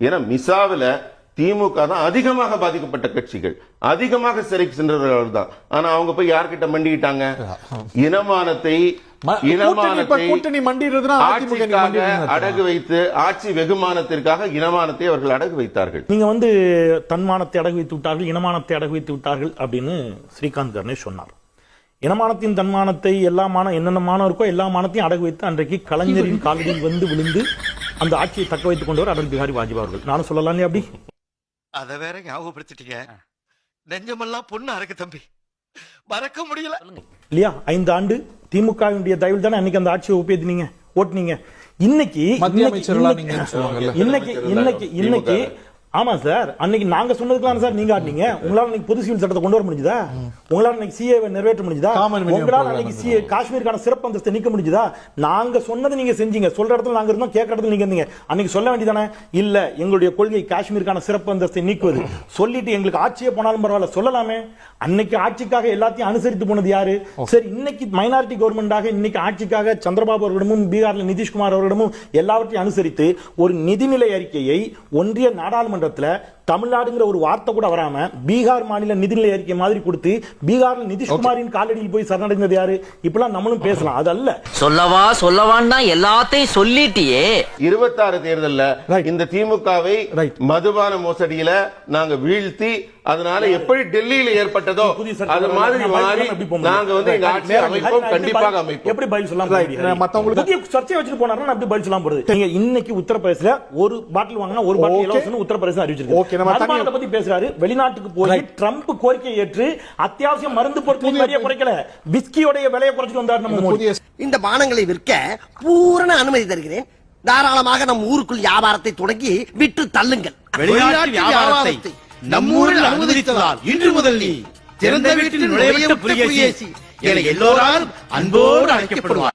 ஏன்னா மிசாவில திமுக தான் அதிகமாக பாதிக்கப்பட்ட கட்சிகள். அதிகமாக சிறைக்கு சென்றவர்கள் தான் ஆனா அவங்க போய் யார்கிட்ட மண்டிக்கிட்டாங்க? இனமானத்தை அடகு வைத்து ஆட்சி வெகுமானத்திற்காக இனமானத்தை அவர்கள் அடகு வைத்தார்கள். நீங்க வந்து தன்மானத்தை அடகு வைத்து விட்டார்கள் இனமானத்தை அடகு வைத்து விட்டார்கள் அப்படின்னு ஸ்ரீகாந்த் கணேஷ் சொன்னார். இனமானத்தின் தன்மானத்தை எல்லா மானம் என்னென்ன மானம் இருக்கோ எல்லா மானத்தையும் அடகு வைத்து அன்றைக்கு கலைஞரின் காலடியில் வந்து விழுந்து அந்த ஆட்சியை தக்க வைத்துக் கொண்டவர் அடல் பிகாரி வாஜ்பாய் அவர்கள். நானும் சொல்லலாம் இல்லையா அப்படி? அத வேற ஞாபகப்படுத்திட்டீங்க. நெஞ்சமெல்லாம் பொண்ணா இருக்கு தம்பி. மறக்க முடியல. இல்லையா? ஐந்து ஆண்டு திமுகவினுடைய தயவில் தானே அன்னைக்கு அந்த ஆட்சியை ஒப்பேத்தினீங்க ஓட்டுனீங்க. இன்னைக்கு இன்னைக்கு- இன்னைக்கு-. இன்னைக்கு இன்னைக்கு இன்னைக்கு ஆமா சார். அன்னைக்கு நாங்க சொன்னதுக்கெல்லாம் சார் நீங்க ஆட்டீங்க உங்களால இன்னைக்கு பொது சிவில் சட்டத்தை கொண்டு வர முடியுதா உங்களால இன்னைக்கு சிஏ நிறைவேற்ற minimum உங்களால அன்னைக்கு சிஏ காஷ்மீருக்கான சிறப்பு அந்தஸ்தை நீக்க முடியுதா நாங்க சொன்னது நீங்க செஞ்சீங்க. சொல்ற இடத்துல நாங்க இருந்தோம் கேட்கற இடத்துல நீங்க இருந்தீங்க. அன்னைக்கு சொல்ல வேண்டியதானே? இல்ல எங்களுடைய கொள்கை காஷ்மீருக்கான சிறப்பு அந்தஸ்தை நீக்குவது. சொல்லிட்டு எங்களுக்கு ஆட்சியே போனாலும் பரவாயில்ல. சொல்லலாமே. அன்னைக்கு ஆட்சிக்காக எல்லாத்தையும் அனுசரித்து போனது யாரு? சரி இன்னைக்கு மைனாரிட்டி கவர்மெண்டாக இன்னைக்கு ஆட்சிக்காக சந்திரபாபு அவர்களிடமும் பீகார்ல நிதிஷ்குமார் அவர்களிடமும் எல்லாவற்றையும் அனுசரித்து ஒரு நிதிநிலை அறிக்கையை ஒன்றிய நாடாளுமன்றத்துல தமிழ்நாடுங்கிற ஒரு வார்த்தை கூட வராம பீகார் மாநில நிதிநிலை அறிக்கை மாதிரி கொடுத்து பீகார்ல நிதிஷ்குமாரின் காலடியில் போய் சரணடைந்தது யாரு? இப்பெல்லாம் நம்மளும் பேசலாம். அது அல்ல. சொல்லவா சொல்லவான்னா எல்லாத்தையும் சொல்லிட்டியே. இருபத்தாறு தேர்தல்ல. இந்த திமுகவை. மதுபான மோசடியில நாங்க வீழ்த்தி அதனால எப்படி டெல்லியில ஏற்பட்டதோ அது மாதிரி மாறி? நாங்க வந்து எங்க ஆட்சியை அமைப்போம் கண்டிப்பாக அமைப்போம். எப்படி பதில் சொல்லாம? மத்தவங்களுக்கு- புதிய சர்ச்சையை வச்சுட்டு போனாருன்னா நான் எப்படி பதில் சொல்லாம போறது? நீங்க இன்னைக்கு உத்தரப்பிரதேசல ஒரு பாட்டில் வாங்கினா ஒரு பாட்டில் உத்தரப்பிரதேசம் Okay, நம்ம மதுபானத்தை பத்தி பேசுறாரு. வெளிநாட்டுக்கு போய். ட்ரம்ப் கோரிக்கை ஏற்று அத்தியாவசிய மருந்து பொருட்கள் விலையை குறைக்கல. விஸ்கியோடைய விலையை குறைச்சிட்டு வந்தாரு நம்ம இந்த பானங்களை விற்க பூரண அனுமதி தருகிறேன். தாராளமாக நம் ஊருக்குள் வியாபாரத்தை தொடங்கி விற்று தள்ளுங்கள். வெளிநாட்டு வியாபாரத்தை நம்மூரில் அனுமதித்ததால் இன்று முதல் நீ திறந்த வீட்டில் நுழைவிட்ட புலிகேசி. என எல்லோராலும் அன்போடு அழைக்கப்படுவார்